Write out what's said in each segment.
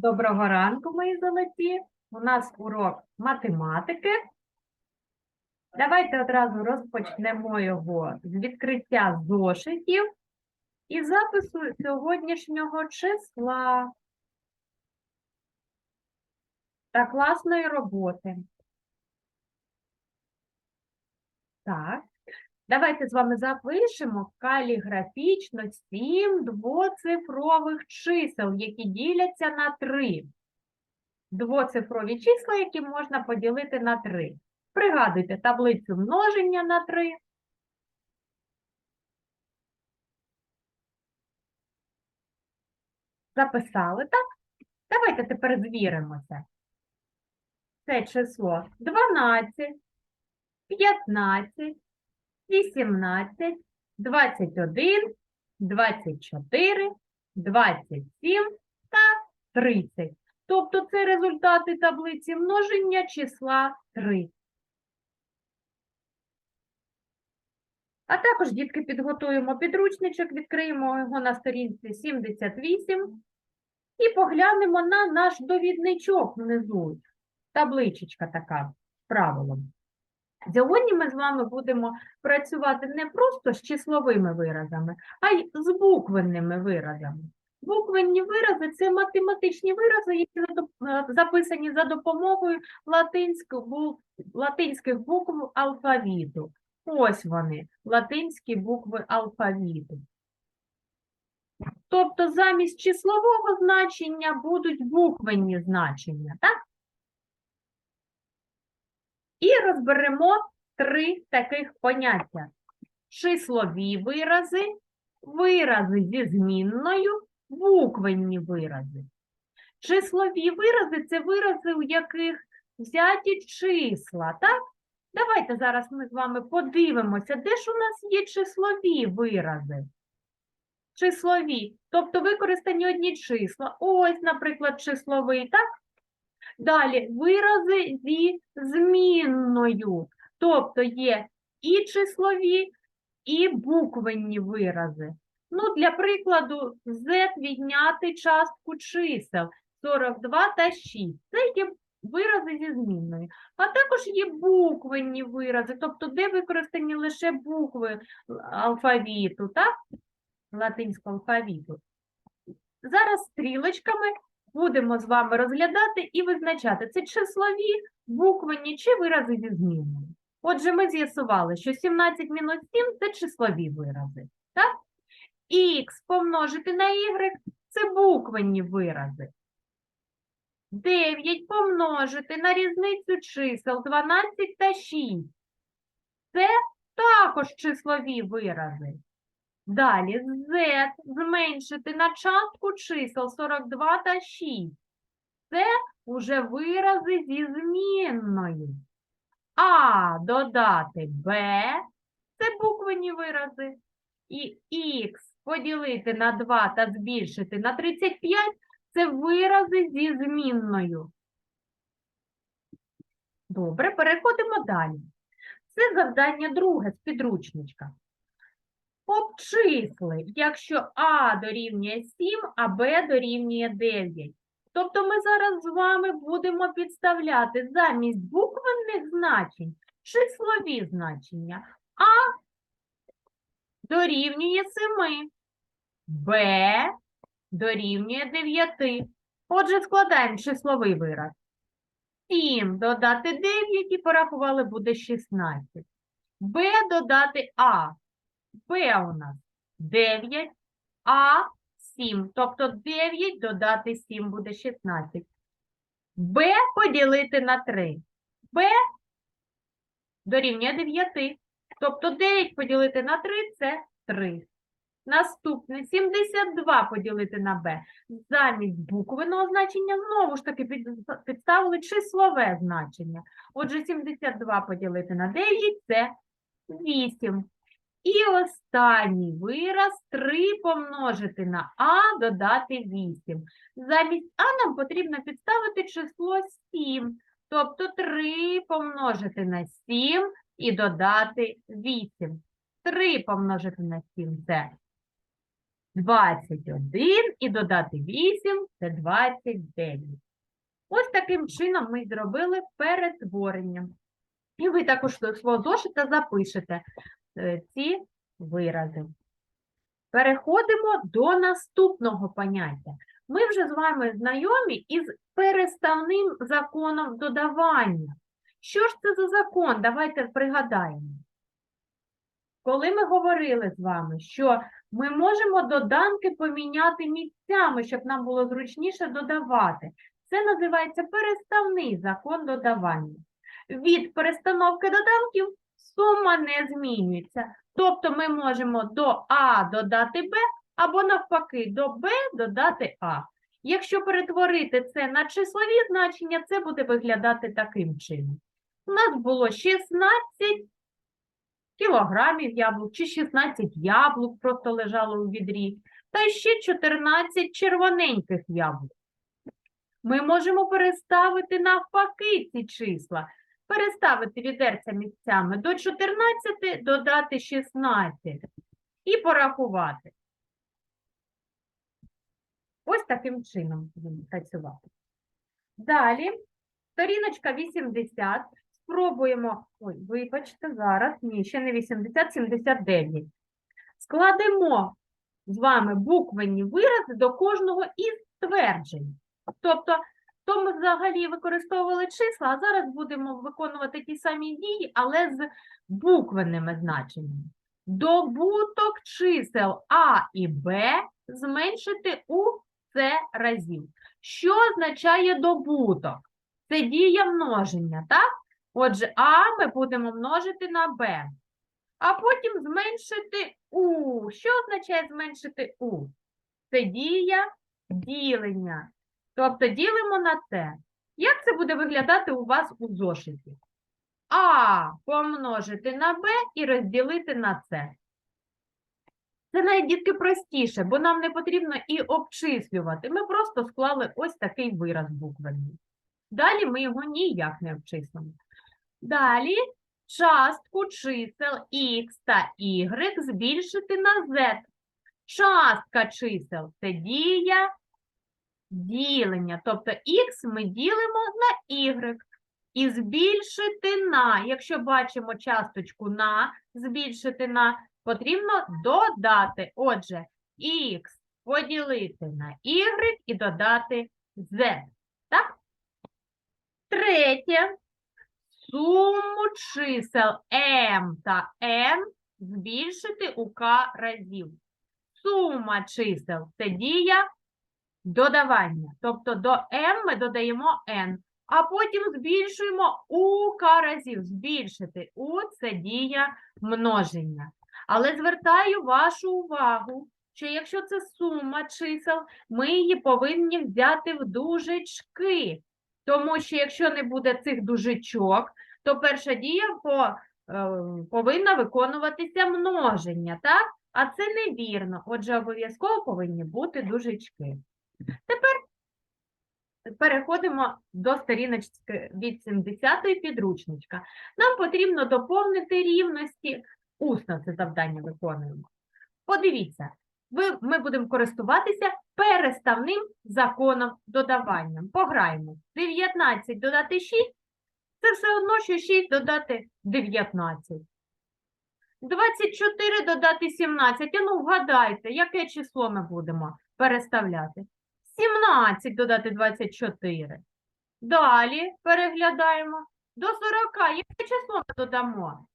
Доброго ранку, мої золоті. У нас урок математики. Давайте одразу розпочнемо його з відкриття зошитів і запису сьогоднішнього числа та класної роботи. Так, давайте з вами запишемо каліграфічно сім двоцифрових чисел, які діляться на 3. Двоцифрові числа, які можна поділити на 3. Пригадуйте таблицю множення на 3. Записали, так? Давайте тепер звіримося. Це число 12, 15, 18, 21, 24, 27 та 30. Тобто це результати таблиці множення числа 3. А також, дітки, підготуємо підручничок, відкриємо його на сторінці 78 і поглянемо на наш довідничок внизу. Табличечка така з правилом. Сьогодні ми з вами будемо працювати не просто з числовими виразами, а й з буквенними виразами. Буквенні вирази це математичні вирази, які е, записані за допомогою латинських букв алфавіту. Ось вони, латинські букви алфавіту. Тобто замість числового значення будуть буквенні значення, так? І розберемо три таких поняття: числові вирази, вирази зі змінною, буквенні вирази. Числові вирази це вирази, у яких взяті числа, так? Давайте зараз ми з вами подивимося, де ж у нас є числові вирази. Числові, тобто використані одні числа. Ось, наприклад, числовий, так? Далі вирази зі змінною, тобто є і числові, і буквенні вирази. Ну, для прикладу, z відняти частку чисел 42 та 6. Це є вирази зі змінною. А також є буквенні вирази, тобто де використані лише букви алфавіту, так? Латинського алфавіту. Зараз стрілочками будемо з вами розглядати і визначати, це числові, буквенні чи вирази зі зміною. Отже, ми з'ясували, що 17 мінус 7 – це числові вирази. Так? Х помножити на y – це буквенні вирази. 9 помножити на різницю чисел 12 та 6. Це також числові вирази. Далі z зменшити на частку чисел 42 та 6. Це уже вирази зі змінною. А додати b – це буквені вирази. І х поділити на 2 та збільшити на 35 – це вирази зі змінною. Добре, переходимо далі. Це завдання друге з підручничка. Обчисли, якщо А дорівнює 7, а Б дорівнює 9. Тобто ми зараз з вами будемо підставляти замість буквенних значень числові значення. А дорівнює 7, Б дорівнює 9. Отже, складаємо числовий вираз. 7 додати 9 і порахували буде 16. Б додати А. Б у нас 9, А 7. Тобто 9 додати 7 буде 16. Б поділити на 3. Б дорівнює 9. Тобто 9 поділити на 3 це 3. Наступне 72 поділити на Б. Замість буквеного значення знову ж таки підставили числове значення. Отже, 72 поділити на 9 це 8. І останній вираз 3 помножити на А додати 8. Замість А нам потрібно підставити число 7. Тобто 3 помножити на 7 і додати 8. 3 помножити на 7 – це 21 і додати 8 – це 29. Ось таким чином ми зробили перетворення. І ви також свого зошита запишете ці вирази. Переходимо до наступного поняття. Ми вже з вами знайомі із переставним законом додавання. Що ж це за закон? Давайте пригадаємо. Коли ми говорили з вами, що ми можемо доданки поміняти місцями, щоб нам було зручніше додавати. Це називається переставний закон додавання. Від перестановки доданків сума не змінюється. Тобто ми можемо до А додати Б, або навпаки, до Б додати А. Якщо перетворити це на числові значення, це буде виглядати таким чином. У нас було 16 кілограмів яблук, чи 16 яблук просто лежало у відрі, та ще 14 червоненьких яблук. Ми можемо переставити навпаки ці числа. Переставити відерця місцями до 14, додати 16 і порахувати. Ось таким чином будемо працювати. Далі, сторіночка 80. Спробуємо, ой, вибачте, зараз, ні, ще не 80, 79. Складемо з вами буквенні вирази до кожного із тверджень. Тобто, то ми взагалі використовували числа, а зараз будемо виконувати ті самі дії, але з буквенними значеннями. Добуток чисел А і Б зменшити у С разів. Що означає добуток? Це дія множення, так? Отже, А ми будемо множити на Б. А потім зменшити У. Що означає зменшити У? Це дія ділення. Тобто ділимо на С. Як це буде виглядати у вас у зошиті? А помножити на Б і розділити на С. Це навіть дітки простіше, бо нам не потрібно і обчислювати. Ми просто склали ось такий вираз буквенний. Далі ми його ніяк не обчислимо. Далі частку чисел x та y збільшити на z. Частка чисел це дія ділення. Тобто x ми ділимо на y. І збільшити на, якщо бачимо часточку на, збільшити на, потрібно додати. Отже, x поділити на y і додати z. Так? Третє. Суму чисел m та n збільшити у k разів. Сума чисел це дія додавання. Тобто до m ми додаємо n, а потім збільшуємо у k разів. Збільшити у це дія множення. Але звертаю вашу увагу, що якщо це сума чисел, ми її повинні взяти в дужечки. Тому що якщо не буде цих дужечок, то перша дія по, е, повинна виконуватися множення, так? А це невірно. Отже, обов'язково повинні бути дужечки. Тепер переходимо до сторіночки від 70-ї підручничка. Нам потрібно доповнити рівності. Усно це завдання виконуємо. Подивіться, ми будемо користуватися переставним законом додавання. Пограємо. 19 додати 6 це все одно, що 6 додати 19. 24 додати 17. А ну вгадайте, яке число ми будемо переставляти? 17 додати 24. Далі переглядаємо. До 40. Яке число ми додамо?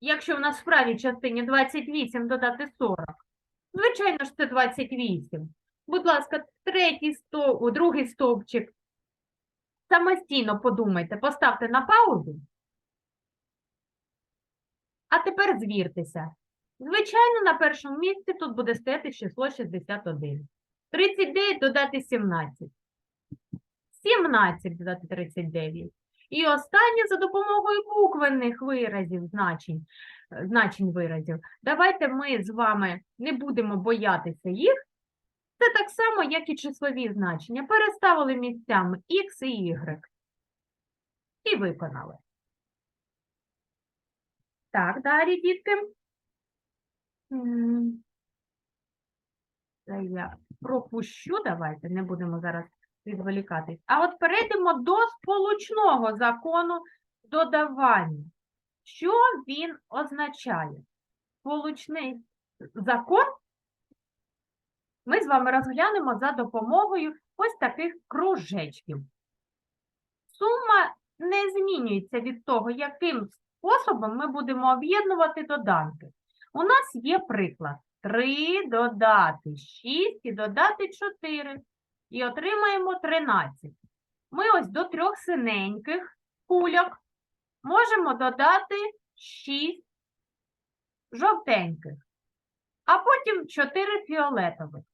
Якщо в нас в правій частині 28 додати 40. Звичайно ж, це 28. Будь ласка, третій стовп, другий стовпчик. Самостійно подумайте, поставте на паузу. А тепер звіртеся. Звичайно, на першому місці тут буде стояти число 61. 39 додати 17. 17 додати 39. І останнє за допомогою буквенних виразів, значень, е, значень виразів. Давайте ми з вами не будемо боятися їх. Це так само, як і числові значення. Переставили місцями x і y. І виконали. Так, далі, дітки. Я пропущу, давайте, не будемо зараз відволікатись. А от перейдемо до сполучного закону додавання. Що він означає? Сполучний закон ми з вами розглянемо за допомогою ось таких кружечків. Сума не змінюється від того, яким способом ми будемо об'єднувати доданки. У нас є приклад 3 додати 6 і додати 4. І отримаємо 13. Ми ось до трьох синеньких кульок можемо додати 6 жовтеньких, а потім 4 фіолетових.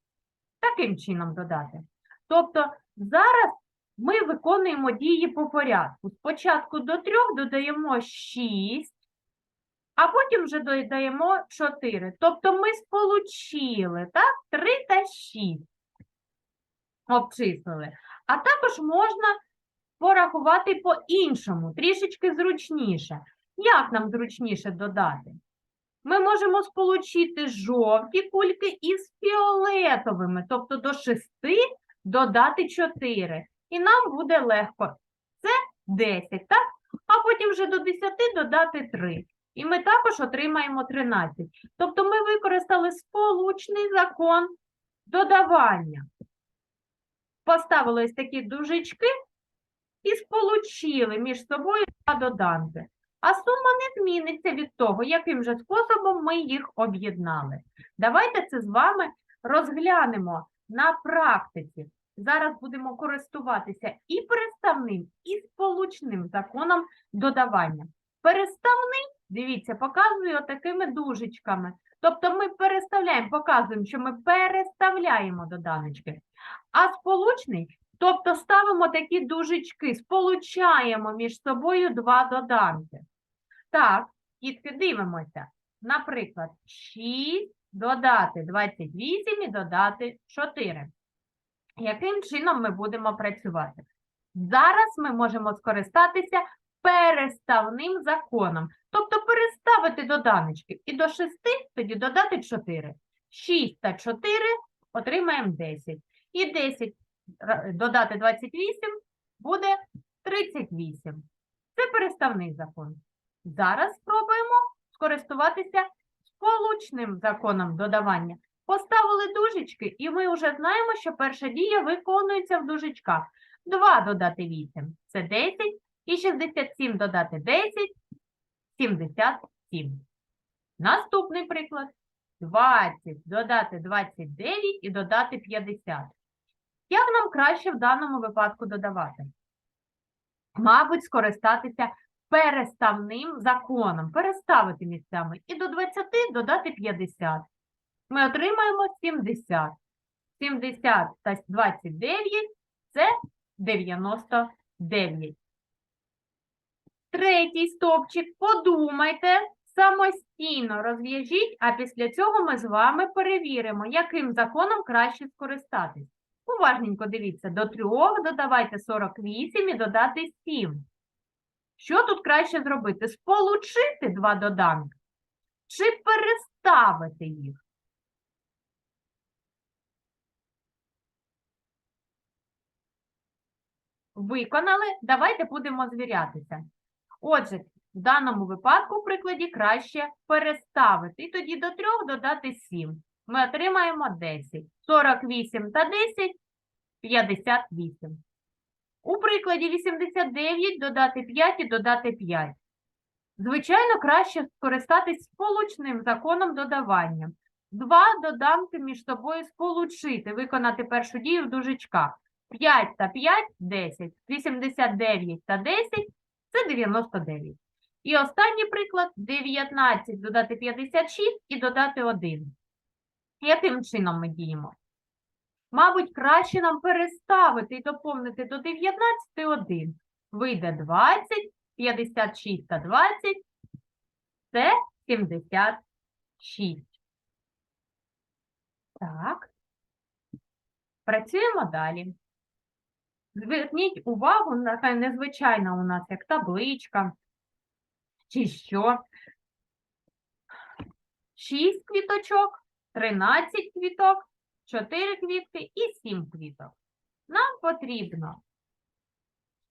Таким чином додати. Тобто зараз ми виконуємо дії по порядку. Спочатку до 3 додаємо 6, а потім вже додаємо 4. Тобто ми сполучили так? 3 та 6 обчислили. А також можна порахувати по-іншому, трішечки зручніше. Як нам зручніше додати? Ми можемо сполучити жовті кульки із фіолетовими, тобто до 6 додати 4. І нам буде легко. Це 10, так? А потім вже до 10 додати 3. І ми також отримаємо 13. Тобто ми використали сполучний закон додавання. Поставили ось такі дужечки і сполучили між собою два доданки. А сума не зміниться від того, яким же способом ми їх об'єднали. Давайте це з вами розглянемо на практиці. Зараз будемо користуватися і переставним, і сполучним законом додавання. Переставний, дивіться, показую такими дужечками. Тобто ми переставляємо, показуємо, що ми переставляємо доданочки. А сполучний, тобто ставимо такі дужечки, сполучаємо між собою два доданки. Так, дітки, дивимося. Наприклад, 6 додати 28 і додати 4. Яким чином ми будемо працювати? Зараз ми можемо скористатися переставним законом. Тобто переставити доданочки. І до 6 тоді додати 4. 6 та 4 отримаємо 10. І 10 додати 28 буде 38. Це переставний закон. Зараз спробуємо скористуватися сполучним законом додавання. Поставили дужечки, і ми вже знаємо, що перша дія виконується в дужечках. 2 додати 8 – це 10, і 67 додати 10 – 77. Наступний приклад. 20 додати 29 і додати 50. Як нам краще в даному випадку додавати? Мабуть, скористатися переставним законом, переставити місцями і до 20 додати 50. Ми отримаємо 70. 70 та 29 – це 99. Третій стовпчик. Подумайте, самостійно розв'яжіть, а після цього ми з вами перевіримо, яким законом краще скористатись. Уважненько дивіться, до 3 додавайте 48 і додати 7. Що тут краще зробити? Сполучити два доданки чи переставити їх? Виконали, давайте будемо звірятися. Отже, в даному випадку в прикладі краще переставити. І тоді до 3 додати 7. Ми отримаємо 10. 48 та 10 – 58. У прикладі 89 додати 5 і додати 5. Звичайно, краще скористатись сполучним законом додавання. Два доданки між собою сполучити, виконати першу дію в дужечках. 5 та 5 – 10. 89 та 10 – це 99. І останній приклад – 19 додати 56 і додати 1. Яким чином ми діємо? Мабуть, краще нам переставити і доповнити до 19 1. Вийде 20, 56 та 20 – це 76. Так. Працюємо далі. Зверніть увагу, нехай незвичайна у нас як табличка, чи що. 6 квіточок, 13 квіток 4 квітки і 7 квіток. Нам потрібно,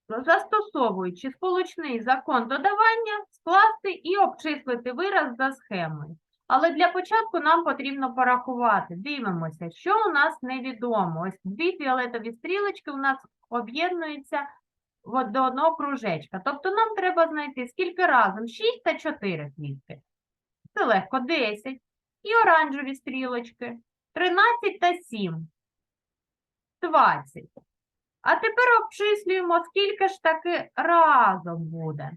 застосовуючи сполучний закон додавання, скласти і обчислити вираз за схемою. Але для початку нам потрібно порахувати. Дивимося, що у нас невідомо. Ось дві фіолетові стрілочки у нас об'єднуються до одного кружечка. Тобто нам треба знайти скільки разом 6 та 4 квітки. Це легко 10. І оранжеві стрілочки 13 та 7. 20. А тепер обчислюємо, скільки ж таки разом буде.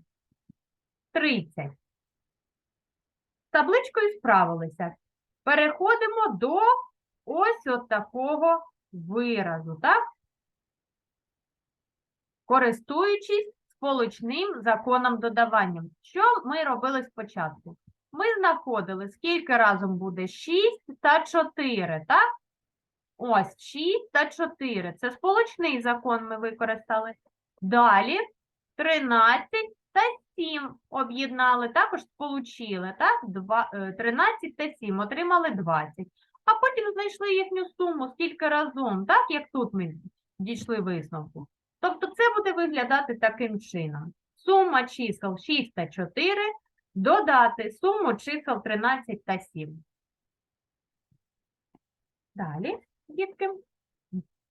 30. З табличкою справилися. Переходимо до ось от такого виразу, так? Користуючись сполучним законом додавання. Що ми робили спочатку? Ми знаходили, скільки разом буде 6 та 4, так? Ось 6 та 4. Це сполучний закон ми використали. Далі 13 та 7 об'єднали, також сполучили, так? Два- е, 13 та 7 отримали 20. А потім знайшли їхню суму, скільки разом, так, як тут ми дійшли висновку. Тобто це буде виглядати таким чином. Сума чисел 6 та 4 додати суму чисел 13 та 7. Далі, дітки,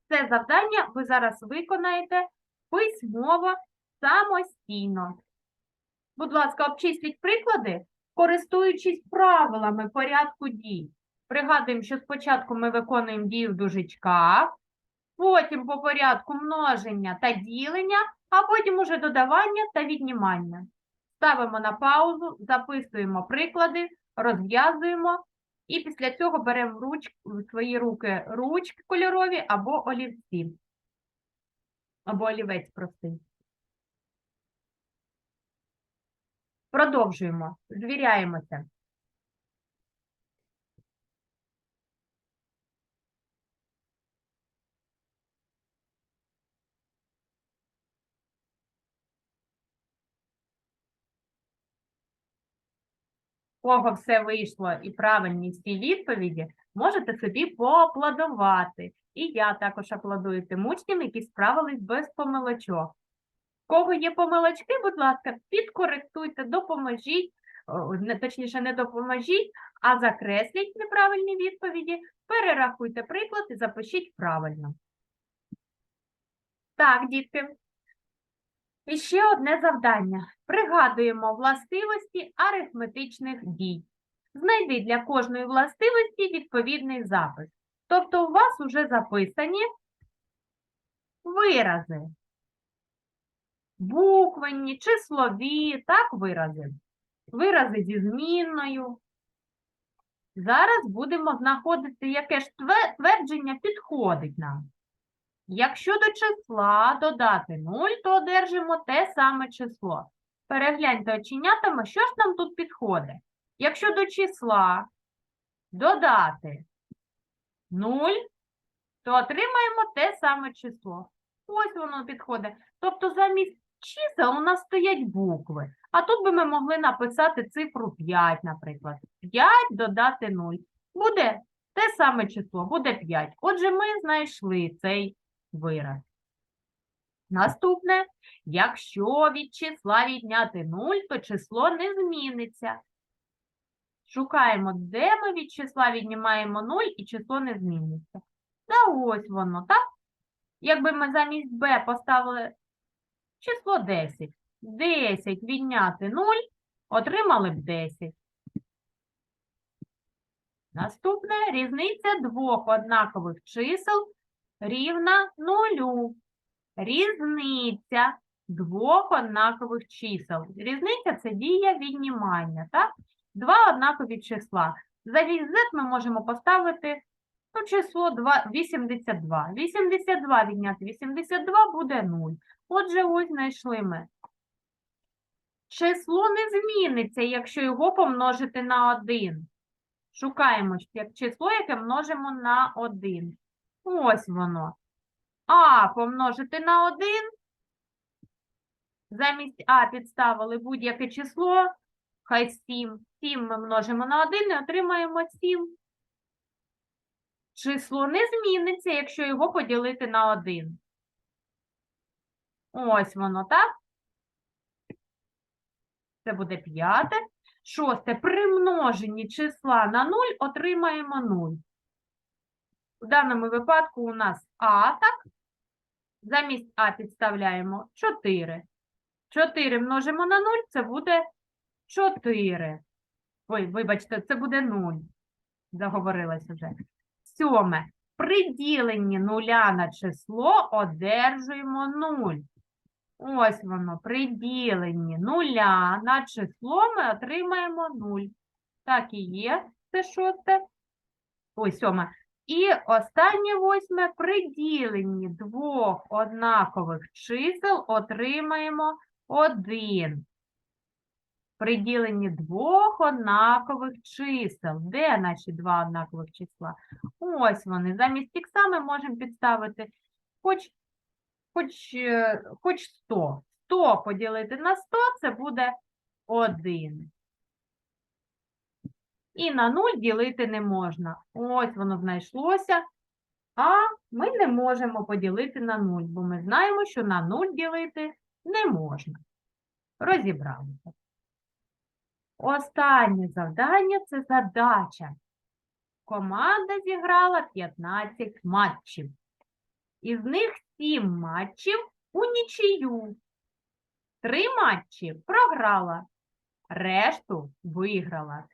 це завдання ви зараз виконаєте письмово самостійно. Будь ласка, обчисліть приклади, користуючись правилами порядку дій. Пригадуємо, що спочатку ми виконуємо дію в дужечках, потім по порядку множення та ділення, а потім уже додавання та віднімання. Ставимо на паузу, записуємо приклади, розв'язуємо і після цього беремо в, в свої руки ручки кольорові або олівці. Або олівець простий. Продовжуємо, звіряємося. Кого все вийшло і правильні всі відповіді, можете собі поаплодувати. І я також аплодую тим учням, які справились без помилочок. Кого є помилочки, будь ласка, підкоректуйте, допоможіть, точніше, не допоможіть, а закресліть неправильні відповіді, перерахуйте приклад і запишіть правильно. Так, дітки. І ще одне завдання. Пригадуємо властивості арифметичних дій. Знайди для кожної властивості відповідний запис. Тобто у вас вже записані вирази. Буквенні, числові, так, вирази. Вирази зі змінною. Зараз будемо знаходити, яке ж твердження підходить нам. Якщо до числа додати 0, то одержимо те саме число. Перегляньте оченятами, що ж нам тут підходить. Якщо до числа додати 0, то отримаємо те саме число. Ось воно підходить. Тобто замість чисел у нас стоять букви. А тут би ми могли написати цифру 5, наприклад. 5 додати 0. Буде те саме число, буде 5. Отже, ми знайшли цей вираз. Наступне. Якщо від числа відняти 0, то число не зміниться. Шукаємо, де ми від числа віднімаємо 0 і число не зміниться. Та ось воно, так? Якби ми замість b поставили число 10. 10 відняти 0, отримали б 10. Наступне різниця двох однакових чисел рівна нулю. Різниця двох однакових чисел. Різниця це дія віднімання, так? Два однакові числа. Замість z ми можемо поставити ну, число 2, 82. 82 відняти 82 буде 0. Отже, ось знайшли ми. Число не зміниться, якщо його помножити на 1. Шукаємо як число, яке множимо на 1. Ось воно. А помножити на 1. Замість А підставили будь-яке число. Хай 7. 7 ми множимо на 1 і отримаємо 7. число не зміниться, якщо його поділити на 1. Ось воно, так? Це буде п'яте. Шосте. При множенні числа на 0 отримаємо 0. В даному випадку у нас А, так? Замість А підставляємо 4. 4 множимо на 0, це буде 4. Ой, вибачте, це буде 0. Заговорилась уже. Сьоме. При діленні нуля на число одержуємо 0. Ось воно, при діленні нуля на число ми отримаємо 0. Так і є, це шосте. Ой, сьоме. І останнє восьме, при діленні двох однакових чисел отримаємо 1. При діленні двох однакових чисел. Де наші два однакових числа? Ось вони. Замість ікса ми можемо підставити хоч, хоч, е, хоч 100. 100 поділити на 100 це буде 1. І на 0 ділити не можна. Ось воно знайшлося. А ми не можемо поділити на 0, бо ми знаємо, що на 0 ділити не можна. Розібралися. Останнє завдання це задача. Команда зіграла 15 матчів. Із них 7 матчів у нічию. Три матчі програла, решту виграла.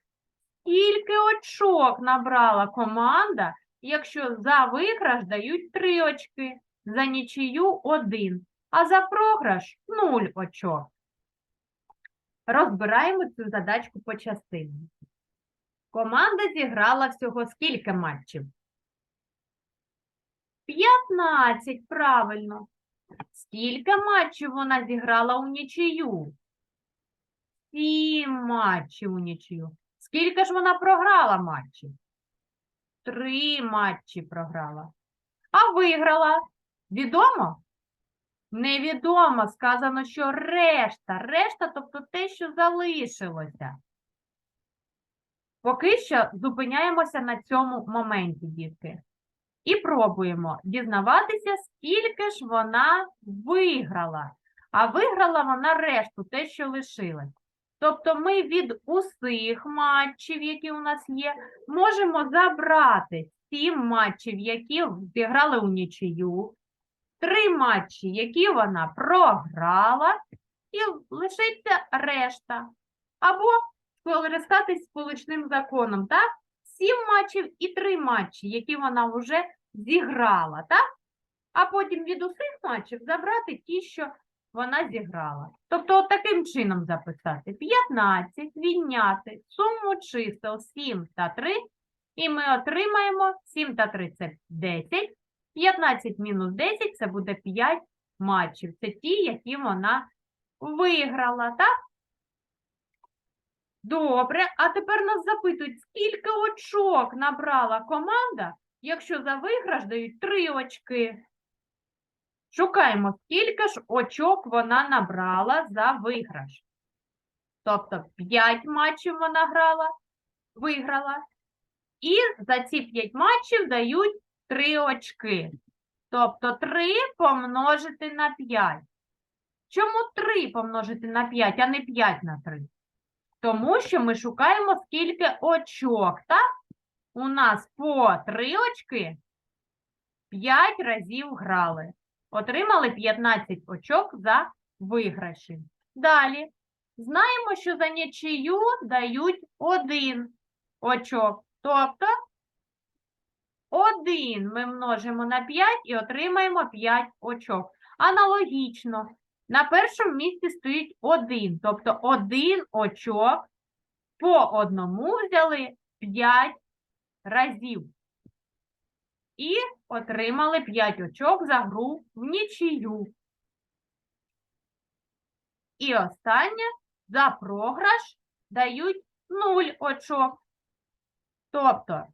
Скільки очок набрала команда, якщо за виграш дають 3 очки, за нічию 1, а за програш 0 очок. Розбираємо цю задачку по частинам. Команда зіграла всього скільки матчів? 15, правильно. Скільки матчів вона зіграла у нічию? Сім матчів у нічию. Скільки ж вона програла матчів? Три матчі програла. А виграла? Відомо? Невідомо. Сказано, що решта. Решта, тобто те, що залишилося. Поки що зупиняємося на цьому моменті, дітки. І пробуємо дізнаватися, скільки ж вона виграла. А виграла вона решту, те, що лишилось. Тобто ми від усіх матчів, які у нас є, можемо забрати сім матчів, які зіграли у нічию, три матчі, які вона програла, і лишиться решта. Або скористатись сполучним законом, так? Сім матчів і три матчі, які вона вже зіграла, так? А потім від усіх матчів забрати ті, що вона зіграла. Тобто, от таким чином записати 15, відняти суму чисел 7 та 3, і ми отримаємо 7 та 3 це 10, 15 мінус 10 це буде 5 матчів. Це ті, які вона виграла, так? Добре, а тепер нас запитують, скільки очок набрала команда, якщо за виграш дають 3 очки. Шукаємо, скільки ж очок вона набрала за виграш. Тобто 5 матчів вона грала, виграла. І за ці 5 матчів дають 3 очки. Тобто 3 помножити на 5. Чому 3 помножити на 5, а не 5 на 3? Тому що ми шукаємо скільки очок, так? У нас по 3 очки 5 разів грали. Отримали 15 очок за виграші. Далі. Знаємо, що за нічию дають 1 очок. Тобто 1 ми множимо на 5 і отримаємо 5 очок. Аналогічно, на першому місці стоїть 1, тобто 1 очок по одному взяли 5 разів. І отримали 5 очок за гру в нічию. І останнє за програш дають 0 очок. Тобто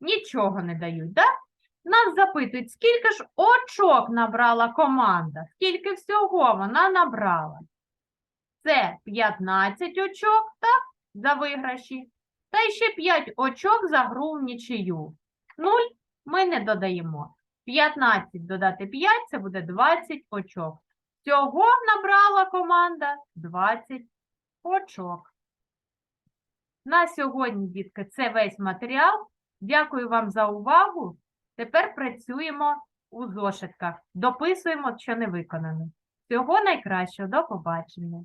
нічого не дають, так? Нас запитують, скільки ж очок набрала команда, скільки всього вона набрала. Це 15 очок, так, за виграші. Та ще 5 очок за гру в нічию. 0 ми не додаємо. 15 додати 5 – це буде 20 очок. Всього набрала команда 20 очок. На сьогодні, дітки, це весь матеріал. Дякую вам за увагу. Тепер працюємо у зошитках. Дописуємо, що не виконано. Всього найкращого. До побачення.